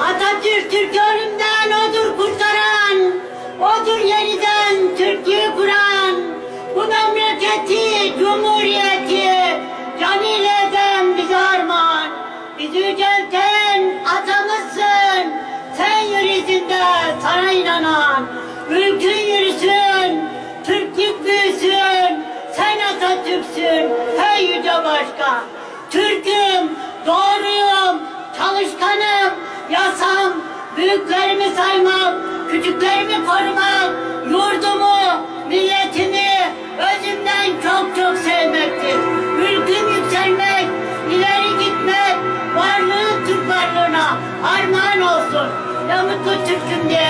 Atatürk Türk ölümden odur kurtaran, odur yeniden Türkiye kuran, bu memleketi, cumhuriyeti canil eden bize armağan, bizi yücelten atamızsın, sen yürüsünde sana inanan, ülkün yürüsün, Türklük büyüsün, sen Atatürk'sün, yüce başkan. Türk'üm, doğruyum, çalışkanım, yasam, büyüklerimi saymak, küçüklerimi korumak, yurdumu, milletimi özümden çok çok sevmektir. Ülküm yükselmek, ileri gitmek, varlığın Türk varlığına armağan olsun. Ne mutlu Türk'üm diyene.